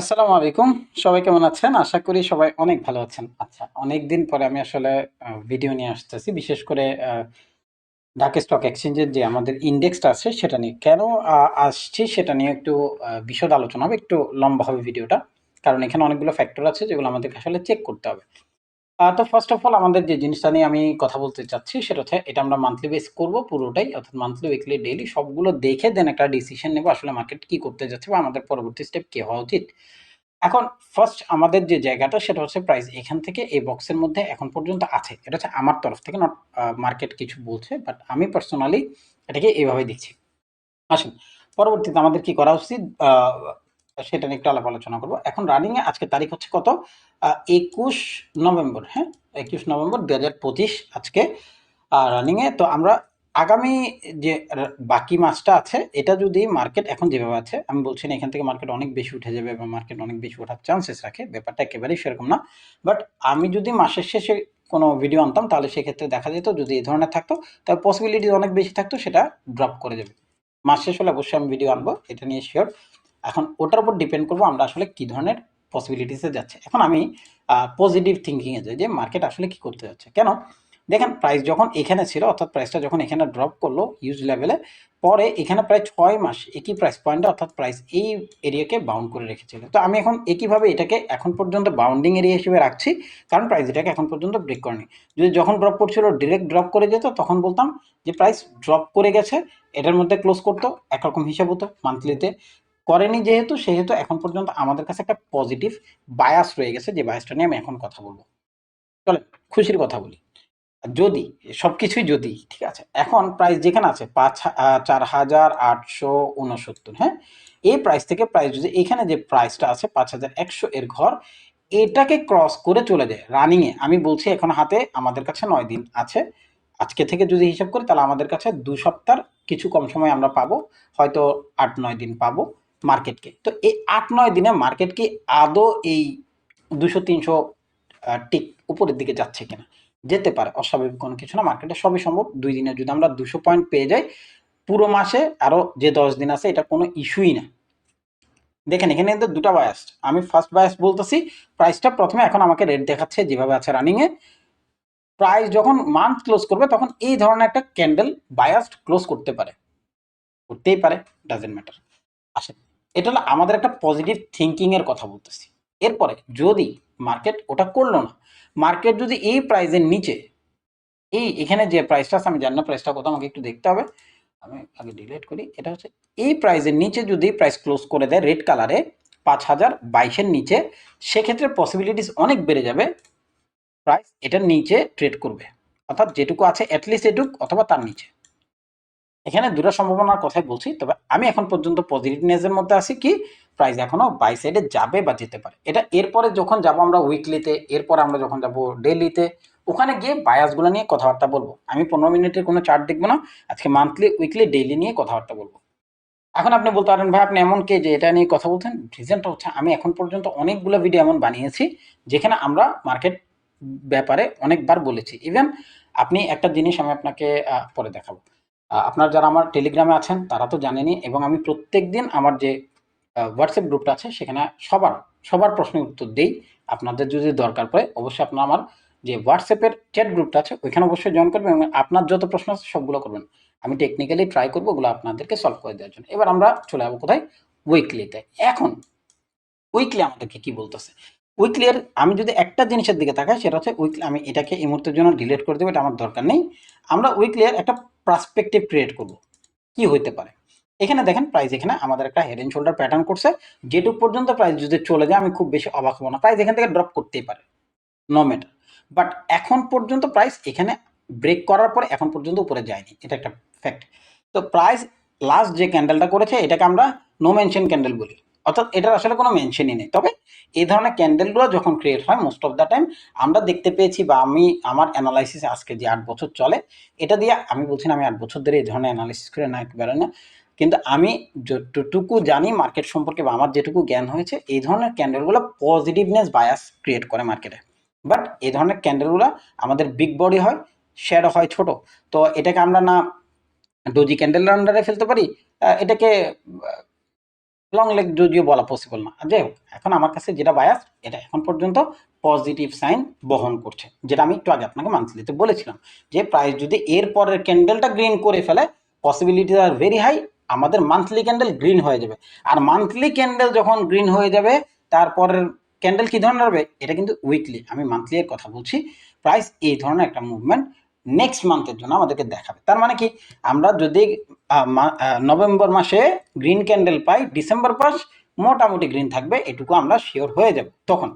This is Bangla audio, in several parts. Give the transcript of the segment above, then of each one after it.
আসসালামু আলাইকুম। সবাই কেমন আছেন? আশা করি সবাই অনেক ভালো আছেন। আচ্ছা অনেক দিন পরে আমি আসলে ভিডিও নিয়ে আসতেছি। বিশেষ করে ঢাকা স্টক এক্সচেঞ্জের যে আমাদের ইন্ডেক্সটা আছে, সেটা নিয়ে। কেন আসছি সেটা নিয়ে একটু বিশদ আলোচনা হবে, একটু লম্বা হবে ভিডিওটা কারণ এখানে অনেকগুলো ফ্যাক্টর আছে যেগুলো আমাদেরকে আসলে চেক করতে হবে। তো ফার্স্ট অফ অল আমাদের যে জিনিসটা নিয়ে আমি কথা বলতে চাচ্ছি, সেটা হচ্ছে এটা আমরা মান্থলি বেস করব পুরোটাই, অর্থাৎ মান্থলি উইকলি ডেইলি সবগুলো দেখে দেন একটা ডিসিশন নেব আসলে মার্কেট কি করতে যাচ্ছে বা আমাদের পরবর্তী স্টেপ কি হওয়া উচিত। এখন ফার্স্ট আমাদের যে জায়গাটা, সেটা হচ্ছে প্রাইস এখান থেকে এই বক্সের মধ্যে এখন পর্যন্ত আছে। এটা হচ্ছে আমার তরফ থেকে নট মার্কেট কিছু বলছে বাট আমি পার্সোনালি এটাকে এইভাবে দেখছি। আসুন, পরবর্তীতে আমাদের কি করা উচিত? সেটা নিয়ে একটু আলাপ আলোচনা করব। এখন রানিং এ আজকে তারিখ হচ্ছে কত? একুশ নভেম্বর হ্যাঁ? একুশ নভেম্বর দু হাজার পঁচিশ আজকে রানিং এ তো আমরা আগামী যে বাকি মাসটা আছে, এটা যদি মার্কেট এখন যেভাবে আছে, আমি বলছি না এখান থেকে মার্কেট অনেক বেশি উঠে যাবে বা মার্কেট অনেক বেশি ওঠার চান্সেস রাখে, ব্যাপারটা একেবারেই সেরকম না। বাট আমি যদি মাসের শেষে কোনো ভিডিও আনতাম, তাহলে সেক্ষেত্রে দেখা যেত যদি এই ধরনের থাকতো, তাহলে পসিবিলিটি অনেক বেশি থাকতো, সেটা ড্রপ করে যাবে মাস শেষ হলে অবশ্যই আমি ভিডিও আনব, এটা নিয়ে শিওর এখন ওটার উপর ডিপেন্ড করব আমরা আসলে কি ধরনের পসিবিলিটিসে যাচ্ছে। এখন আমি পজিটিভ থিঙ্কিংয়ে যাই যে মার্কেট আসলে কি করতে যাচ্ছে। কেন? দেখেন প্রাইস যখন এখানে ছিল, অর্থাৎ প্রাইসটা যখন এখানে ড্রপ করল ইউজ লেভেলে পরে এখানে প্রায় ছয় মাস একই প্রাইস পয়েন্টে অর্থাৎ প্রাইস এই এরিয়াকে বাউন্ড করে রেখেছিল। তো আমি এখন একইভাবে এটাকে এখন পর্যন্ত বাউন্ডিং এরিয়া হিসেবে রাখছি, কারণ প্রাইস এটাকে এখন পর্যন্ত ব্রেক করেনি। যদি যখন ড্রপ করছিল ডিরেক্ট ড্রপ করে যেত, তখন বলতাম যে প্রাইস ড্রপ করে গেছে, এটার মধ্যে ক্লোজ করতো, একরকম হিসাব হতো মান্থলিতে করেনি যেহেতু, সেহেতু এখন পর্যন্ত আমাদের কাছে একটা পজিটিভ বায়াস রয়ে গেছে যে বায়াসটা নিয়ে আমি এখন কথা বলব। চলে খুশির কথা বলি। যদি সব কিছুই যদি, ঠিক আছে? এখন প্রাইস যেখানে আছে, পাঁচ চার হাজার আটশো উনসত্তর হ্যাঁ? এই প্রাইস থেকে প্রাইস যদি, এখানে যে প্রাইসটা আছে, পাঁচ হাজার একশো এর ঘর, এটাকে ক্রস করে চলে যায়। রানিংয়ে আমি বলছি এখন হাতে, আমাদের কাছে নয় দিন আছে। আজকে থেকে যদি হিসাব করি, তাহলে আমাদের কাছে দু সপ্তাহ কিছু কম সময় আমরা পাবো। হয়তো আট নয় দিন পাবো। মার্কেটকে। তো এই আট নয় দিনে মার্কেট কি আদৌ এই দুশো, তিনশো টিক উপরের দিকে যাচ্ছে কিনা? যেতে পারে, অস্বাভাবিক কোনো কিছু না, মার্কেটে সবই সম্ভব। দুই দিনে যদি আমরা দুশো পয়েন্ট পেয়ে যাই, পুরো মাসে আরও যে দশ দিন আছে, এটা কোনো ইস্যুই না। দেখেন, এখানে কিন্তু দুটো বায়াস আমি ফার্স্ট বায়াস বলতেছি প্রাইসটা প্রথমে এখন আমাকে রেট দেখাচ্ছে যেভাবে আছে রানিং এ। প্রাইস যখন মান্থ ক্লোজ করবে, তখন এই ধরনের একটা ক্যান্ডেল বায়াসড ক্লোজ করতে পারে। করতেই পারে ডাজেন্ট ম্যাটার আসেন। এটা হলো আমাদের একটা পজিটিভ থিঙ্কিং এর কথা বলতেছি। এরপরে যদি মার্কেট ওটা করল না মার্কেট যদি এই প্রাইসের নিচে, এই এখানে যে প্রাইসটা আছে, আমি জানি না প্রাইসটা কত, আমাকে একটু দেখতে হবে। আমি আগে ডিলিট করি, এটা হচ্ছে এই প্রাইসের নিচে যদি প্রাইস ক্লোজ করে দেয় রেড কালারে পাঁচ হাজার বাইশের নিচে, সেক্ষেত্রে পসিবিলিটিস অনেক বেড়ে যাবে প্রাইস এটার নিচে ট্রেড করবে। অর্থাৎ যেটুকু আছে অ্যাটলিস্ট এটুক অথবা তার নিচে। এখানে দুটো সম্ভাবনার কথাই বলছি, তবে আমি এখন পর্যন্ত পজিটিভনেসের মধ্যে আছি কি প্রাইস এখনও বাই সাইডে যাবে বা যেতে পারে। এটা এরপরে যখন যাব আমরা উইকলিতে এরপর আমরা যখন যাব ডেইলিতে ওখানে গিয়ে বায়াসগুলো নিয়ে কথাবার্তা বলব। আমি পনেরো মিনিটের কোনো চার্ট দেখব না, আজকে মান্থলি উইকলি ডেইলি নিয়ে কথাবার্তা বলব। এখন আপনি বলতে পারেন, ভাই, আপনি এমন কে যে এটা নিয়ে কথা বলছেন? রিজনটা হচ্ছে, আমি এখন পর্যন্ত অনেকগুলো ভিডিও এমন বানিয়েছি, যেখানে আমরা মার্কেট ব্যাপারে অনেকবার বলেছি। ইভেন আপনি একটা জিনিস আমি আপনাকে পরে দেখাবো। আপনার যারা আমার টেলিগ্রামে আছেন, তারা তো জানেনই, এবং আমি প্রত্যেক দিন আমার যে হোয়াটসঅ্যাপ গ্রুপটা আছে, সেখানে সবার সবার প্রশ্নের উত্তর দিই। আপনাদের যদি দরকার পড়ে, অবশ্যই আপনার আমার যে হোয়াটসঅ্যাপের চ্যাট গ্রুপটা আছে, ওইখানে অবশ্যই জয়েন করবেন এবং আপনার যত প্রশ্ন আছে, সবগুলো করবেন। আমি টেকনিক্যালি ট্রাই করব ওগুলো আপনাদেরকে সলভ করে দেওয়ার জন্য। এবার আমরা চলে যাব কোথায়? উইকলিতে এখন উইকলি আমাদেরকে কি বলতেছে? উইকলি এর আমি যদি একটা জিনিসের দিকে তাকাই, সেটা হচ্ছে উইকলি আমি এটাকে এই মুহূর্তের জন্য ডিলিট করে দেবো, এটা আমার দরকার নেই। আমরা উইকলিয়ার একটা পার্সপেক্টিভ ক্রিয়েট করব। কি হইতে পারে? এখানে দেখেন প্রাইস এখানে আমাদের একটা হেড এন্ড শোল্ডার প্যাটার্ন করছে। যেটুক পর্যন্ত প্রাইস যদি চলে যায়, আমি খুব বেশি অবাক হব না। প্রাইস এখান থেকে ড্রপ করতেই পারে। নো ম্যাটার বাট এখন পর্যন্ত প্রাইস এখানে ব্রেক করার পরে এখন পর্যন্ত উপরে যায়নি। এটা একটা ফ্যাক্ট তো প্রাইস লাস্ট যে ক্যান্ডেলটা করেছে, এটাকে আমরা নো মেনশন ক্যান্ডেল বলি। অর্থাৎ এটার আসলে কোনো মেনশনই নেই। তবে এই ধরনের ক্যান্ডেলগুলো যখন ক্রিয়েট হয় মোস্ট অফ দ্য টাইম আমরা দেখতে পেয়েছি বা আমি আমার অ্যানালাইসিসে আজকে যে আট বছর চলে, এটা দিয়ে আমি বলছি না আমি আট বছর ধরে এই ধরনের অ্যানালিসিস করে না বেরোয় না। কিন্তু আমি যতটুকু জানি মার্কেট সম্পর্কে বা আমার যেটুকু জ্ঞান হয়েছে, এই ধরনের ক্যান্ডেলগুলো পজিটিভনেস বায়াস ক্রিয়েট করে মার্কেটে বাট এই ধরনের ক্যান্ডেলগুলো আমাদের বিগ বডি হয় শেয়ার হয় ছোট। তো এটাকে আমরা না ডোজি ক্যান্ডেলের আন্ডারে ফেলতে পারি এটাকে লং লেগ যদিও বলা পসিবল না। যাই হোক এখন আমার কাছে যেটা বায়াস এটা এখন পর্যন্ত পজিটিভ সাইন বহন করছে, যেটা আমি একটু আগে আপনাকে মান্থলিতে বলেছিলাম যে প্রাইস যদি এর পরের ক্যান্ডেলটা গ্রিন করে ফেলে পসিবিলিটি আর ভেরি হাই আমাদের মান্থলি ক্যান্ডেল গ্রিন হয়ে যাবে। আর মান্থলি ক্যান্ডেল যখন গ্রিন হয়ে যাবে তারপরের ক্যান্ডেল কী ধরনের হবে? এটা কিন্তু উইকলি আমি মান্থলি এর কথা বলছি। প্রাইস এই ধরনের একটা মুভমেন্ট নেক্সট মান্থের জন্য আমাদেরকে দেখাবে। তার মানে কি? আমরা যদি নভেম্বর মাসে গ্রিন ক্যান্ডেল পাই ডিসেম্বর মাস মোটামুটি গ্রিন থাকবে, এটুকু আমরা শিওর হয়ে যাব। তখন,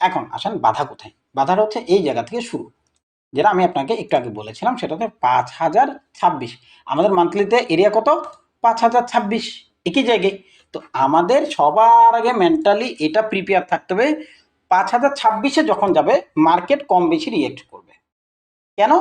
এখন আসেন বাধা কোথায়? বাধাটা হচ্ছে এই জায়গা থেকে শুরু, যেটা আমি আপনাকে একটু আগে বলেছিলাম সেটা হচ্ছে পাঁচ হাজার ছাব্বিশ। আমাদের মান্থলিতে এরিয়া কত? পাঁচ হাজার ছাব্বিশ, একই জায়গায়। তো আমাদের সবার আগে মেন্টালি এটা প্রিপেয়ার থাকতে হবে, পাঁচ হাজার ছাব্বিশে যখন যাবে মার্কেট কম বেশি রিয়েক্ট করবে। কেন?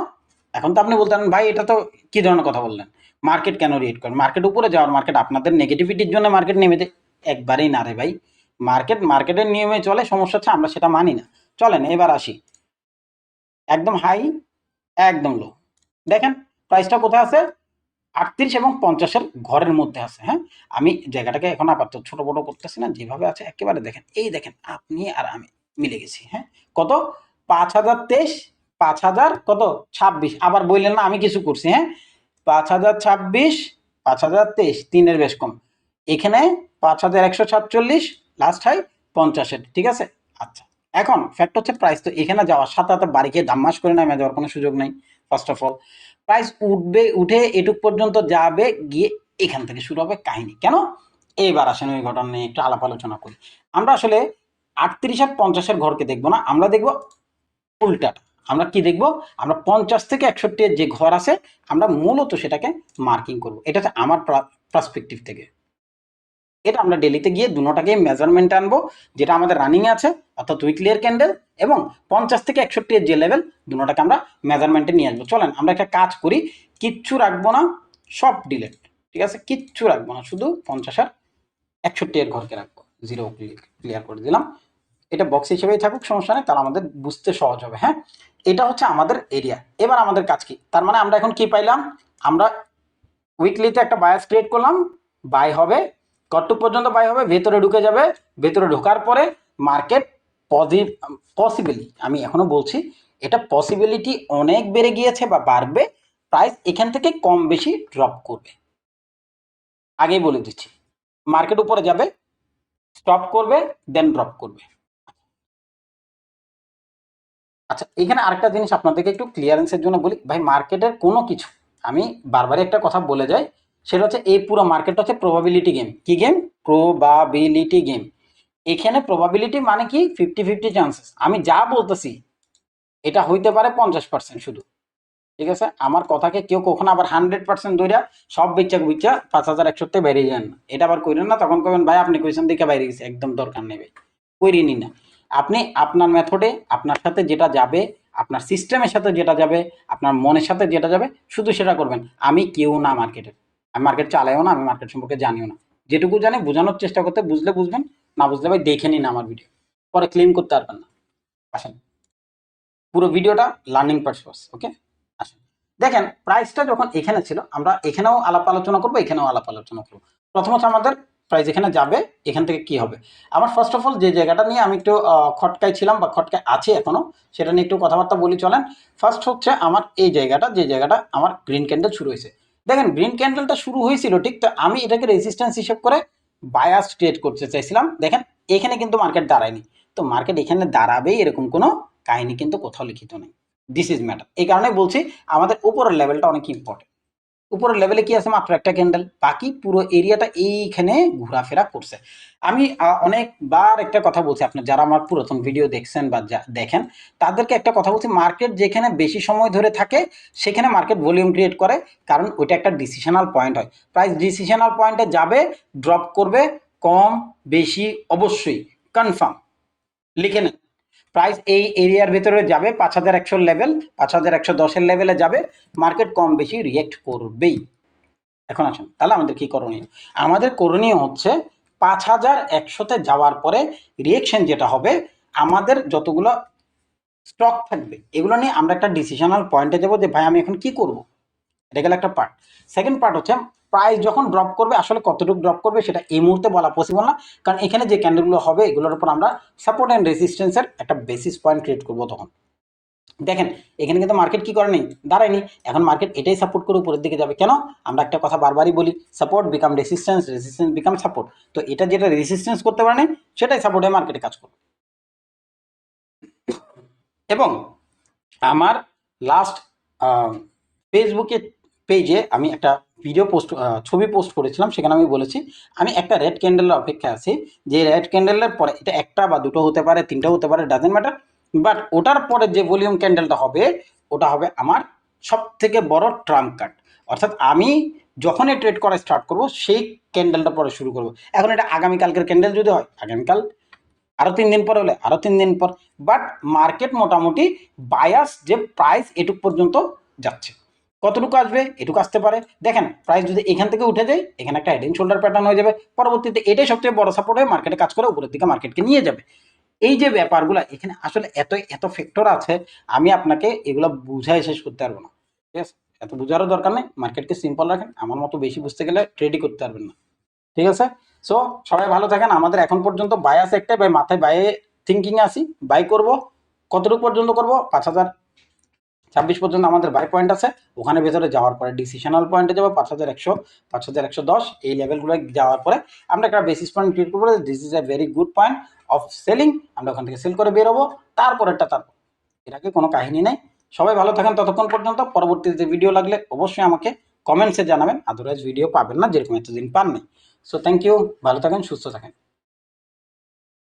এখন তো আপনি বলতে পারেন ভাই, এটা তো কি ধরনের কথা বললেন? মার্কেট কেন রিয়েক্ট করে মার্কেট উপরে যাওয়ার মার্কেট আপনাদের নেগেটিভিটির জন্য মার্কেট নেমে দেয় একবারেই না রে ভাই। মার্কেট মার্কেটের নিয়মে চলে, সমস্যা হচ্ছে আমরা সেটা মানি না। চলেন, এবার আসি। একদম হাই একদম লো দেখেন প্রাইসটা কোথায় আছে? আটত্রিশ এবং পঞ্চাশের ঘরের মধ্যে আছে হ্যাঁ? আমি জায়গাটাকে এখন আপাতত ছোট বড় করতেছি না, যেভাবে আছে একেবারে দেখেন। এই দেখেন, আপনি আর আমি মিলে গেছি হ্যাঁ? কত? পাঁচ হাজার তেইশ পাঁচ হাজার, কত? ছাব্বিশ। আবার বললেন না, আমি কিছু করছি হ্যাঁ? পাঁচ হাজার ছাব্বিশ, পাঁচ হাজার তেইশ, তিনের বেশ কম। এখানে পাঁচ হাজার একশো সাতচল্লিশ লাস্ট হাই পঞ্চাশের, ঠিক আছে? আচ্ছা এখন ফ্যাক্ট হচ্ছে প্রাইস তো এখানে যাওয়ার সাথে সাথে বাড়ি গিয়ে দাম্মাস করে নামে যাওয়ার কোনো সুযোগ নেই ফার্স্ট অফ অল প্রাইস উঠবে, উঠে এটুক পর্যন্ত যাবে, গিয়ে এখান থেকে শুরু হবে কাহিনী। কেন? এইবার আসেন ওই ঘটনা নিয়ে একটু আলাপ আলোচনা করি। আমরা আসলে আটত্রিশ আর পঞ্চাশের ঘরকে দেখব না, আমরা দেখব উল্টাটা। আমরা কি দেখব? আমরা পঞ্চাশ থেকে একষট্টি যে ঘর আছে, আমরা মূলত সেটাকে মার্কিং করব। এটা হচ্ছে আমার পার্সপেক্টিভ থেকে। এটা আমরা ডেলিতে গিয়ে দুটোটাকে মেজারমেন্ট আনব, যেটা আমাদের রানিং আছে, অর্থাৎ উইকলিয়ার ক্যান্ডেল এবং পঞ্চাশ থেকে একষট্টি যে লেভেল দুটোটাকে আমরা মেজারমেন্টে নিয়ে আসব। চলেন, আমরা একটা কাজ করি, কিচ্ছু রাখব না, সব ডিলেট ঠিক আছে? কিচ্ছু রাখব না, শুধু পঞ্চাশ আর একষট্টি এর ঘরকে রাখব। জিরো ক্লিয়ার করে দিলাম। এটা বক্স হিসেবেই থাকুক, সমস্যা নেই, তাহলে আমাদের বুঝতে সহজ হবে হ্যাঁ? এটা হচ্ছে আমাদের এরিয়া এবার আমাদের কাজ কি? তার মানে আমরা এখন কি পাইলাম? আমরা উইকলিতে একটা বায়াস ক্রিয়েট করলাম বাই হবে কতটুক পর্যন্ত বাই হবে, ভেতরে ঢুকে যাবে, ভেতরে ঢোকার পরে মার্কেট পজিটিভ পসিবিলি আমি এখনও বলছি, এটা পসিবিলিটি অনেক বেড়ে গিয়েছে বা বাড়বে প্রাইস এখান থেকে কম বেশি ড্রপ করবে। আগেই বলে দিচ্ছি মার্কেট উপরে যাবে স্টপ করবে দেন ড্রপ করবে। আচ্ছা এখানে আরেকটা জিনিস আপনাদেরকে একটু ক্লিয়ারেন্সের জন্য বলি। ভাই মার্কেটের কোনো কিছু, আমি বারবারই একটা কথা বলে যাই, সেটা হচ্ছে এই পুরো মার্কেটটা হচ্ছে প্রবাবিলিটি গেম কি গেম প্রবাবিলিটি গেম এখানে প্রবাবিলিটি মানে কি? ফিফটি ফিফটি চান্সেস আমি যা বলতেছি, এটা হইতে পারে পঞ্চাশ পার্সেন্ট শুধু। ঠিক আছে? আমার কথাকে কেউ কখনো আবার হান্ড্রেড পার্সেন্ট ধরিয়া সব বিচ্ছা বুচ্চা পাঁচ হাজার একশোতে বেরিয়ে যান। না এটা আবার করেন না, তখন কবেন ভাই, আপনি কইছেন দিকে বাইরে গেছে, একদম দরকার নেই ভাই। করিনি না। আপনি আপনার মেথডে আপনার সাথে যেটা যাবে, আপনার সিস্টেমের সাথে যেটা যাবে, আপনার মনের সাথে যেটা যাবে, শুধু সেটা করবেন। আমি কেউ না মার্কেটের আমি মার্কেট চালাইও না, আমি মার্কেট সম্পর্কে জানিও না। যেটুকু জানি বোঝানোর চেষ্টা করতে, বুঝলে বুঝবেন, না বুঝলে ভাই দেখে নিন আমার ভিডিও পরে ক্লেম করতে পারবেন না। আসেন। পুরো ভিডিওটা লার্নিং পারপাস ওকে আসেন। দেখেন প্রাইসটা যখন এখানে ছিল, আমরা এখানেও আলাপ আলোচনা করব, এখানেও আলাপ আলোচনা করব। প্রথমত আমাদের প্রাইস এখানে যাবে, এখান থেকে কি হবে? আমার ফার্স্ট অফ অল যে জায়গাটা নিয়ে আমি একটু খটকায় ছিলাম বা খটকায় আছে এখনও সেটা নিয়ে একটু কথাবার্তা বলি, চলেন। ফার্স্ট হচ্ছে আমার এই জায়গাটা, যে জায়গাটা আমার গ্রিন ক্যান্ডেল শুরু হয়েছে। দেখেন গ্রিন ক্যান্ডেলটা শুরু হয়েছিল ঠিক, তো আমি এটাকে রেজিস্ট্যান্স হিসেব করে বায়াস ক্রিয়েট করতে চাইছিলাম। দেখেন, এখানে কিন্তু মার্কেট দাঁড়ায়নি। তো মার্কেট এখানে দাঁড়াবেই এরকম কোনো কাহিনী কিন্তু কোথাও লিখিত নেই। দিস ইজ ম্যাটার এই কারণে বলছি, আমাদের উপরের লেভেলটা অনেক ইম্পর্টেন্ট উপরের লেভেলে কি আছে? মাত্র একটা ক্যান্ডেল বাকি পুরো এরিয়াটা এইখানে ঘোরাফেরা করছে। আমি অনেকবার একটা কথা বলছি। আপনি যারা আমার পুরাতন ভিডিও দেখছেন বা দেখেন, তাদেরকে একটা কথা বলছি। মার্কেট যেখানে বেশি সময় ধরে থাকে, সেখানে মার্কেট ভলিউম ক্রিয়েট করে। কারণ ওইটা একটা ডিসিশনাল পয়েন্ট হয়। প্রাইস ডিসিশনাল পয়েন্টে যাবে ড্রপ করবে, কম, বেশি, অবশ্যই কনফার্ম লিখে নেন। প্রাইস এই এরিয়ার ভিতরে যাবে পাঁচ হাজার একশো লেভেল পাঁচ হাজার একশো দশের লেভেলে যাবে। মার্কেট কম বেশি রিয়েক্ট করবেই। এখন আসুন, তাহলে আমাদের কি করণীয়? আমাদের করণীয় হচ্ছে পাঁচ হাজার একশোতে যাওয়ার পরে রিয়েকশন যেটা হবে, আমাদের যতগুলো স্টক থাকবে, এগুলো নিয়ে আমরা একটা ডিসিশনাল পয়েন্টে যাব যে ভাই আমি এখন কি করব? এটা গেল একটা পার্ট সেকেন্ড পার্ট হচ্ছে প্রাইস যখন ড্রপ করবে, আসলে কতটুকু ড্রপ করবে সেটা এই মুহূর্তে বলা পসিবল না। কারণ এখানে যে ক্যান্ডেলগুলো হবে, এগুলোর উপর আমরা সাপোর্ট অ্যান্ড রেজিস্ট্যান্সের একটা বেসিস পয়েন্ট ক্রিয়েট করব তখন। দেখেন, এখানে কিন্তু মার্কেট কি করেনি দাঁড়ায়নি। এখন মার্কেট এটাই সাপোর্ট করে উপরের দিকে যাবে। কেন? আমরা একটা কথা বারবারই বলি support become resistance resistance become support তো এটা যেটা রেসিস্ট্যান্স করতে পারে সেটাই সাপোর্ট হয়ে মার্কেটে কাজ করবে। এবং আমার লাস্ট ফেসবুকে পেজে আমি একটা ভিডিও পোস্ট ছবি পোস্ট করেছিলাম, সেখানে আমি বলেছি, আমি একটা রেড ক্যান্ডেলের অপেক্ষা আছি। যে রেড ক্যান্ডেলের পরে এটা একটা বা দুটো হতে পারে, তিনটা হতে পারে ডাজেন্ট ম্যাটার বাট ওটার পরে যে ভলিউম ক্যান্ডেলটা হবে, ওটা হবে আমার সব থেকে বড় ট্রাম্প কার্ড অর্থাৎ আমি যখনই ট্রেড করা স্টার্ট করব, সেই ক্যান্ডেলটা পরে শুরু করব। এখন এটা আগামীকালকের ক্যান্ডেল যদি হয়, আগামীকাল আরও তিন দিন পর হলে আরও তিন দিন পর। বাট মার্কেট মোটামুটি বায়াস যে প্রাইস এটুক পর্যন্ত যাচ্ছে। কতটুকু আসবে? এটুকু আসতে পারে। দেখেন প্রাইস যদি এখান থেকে উঠে যায়, এখানে একটা হেড শোল্ডার প্যাটার্ন হয়ে যাবে। পরবর্তীতে এটাই সবচেয়ে বড় সাপোর্ট হয়ে মার্কেটে কাজ করে উপরের দিকে মার্কেটকে নিয়ে যাবে। এই যে ব্যাপারগুলো, এখানে আসলে এত এত ফ্যাক্টর আছে, আমি আপনাকে এগুলো বুঝাই শেষ করতে পারব না। ঠিক আছে? এত বোঝারও দরকার নেই। মার্কেটকে সিম্পল রাখেন। আমার মতো বেশি বুঝতে গেলে ট্রেডই করতে পারবেন না। ঠিক আছে? সো সবাই ভালো থাকেন। আমাদের এখন পর্যন্ত বায়াস একটাই বাই মাথায় বাইয়ে থিঙ্কিংয়ে আসি। বাই করব। কতটুকু পর্যন্ত করব? পাঁচ হাজার ছাব্বিশ পর্যন্ত আমাদের বাই পয়েন্ট আছে। ওখানে ভেতরে যাওয়ার পরে ডিসিশনাল পয়েন্টে যাব, পাঁচ হাজার একশো, পাঁচ হাজার একশো দশ, এই লেভেলগুলো যাওয়ার পরে আমরা একটা বেসিস পয়েন্ট ক্রিয়েট করব this is a very good point of selling আমরা ওখান থেকে সেল করে বেরোবো, তারপরেরটা তারপর। আগে কোনো কাহিনী নেই। সবাই ভালো থাকেন ততক্ষণ পর্যন্ত, পরবর্তীতে ভিডিও লাগলে অবশ্যই আমাকে কমেন্টসে জানাবেন আদারওয়াইজ ভিডিও পাবেন না, যেরকম এতদিন পাননি। সো থ্যাংক ইউ ভালো থাকেন, সুস্থ থাকেন।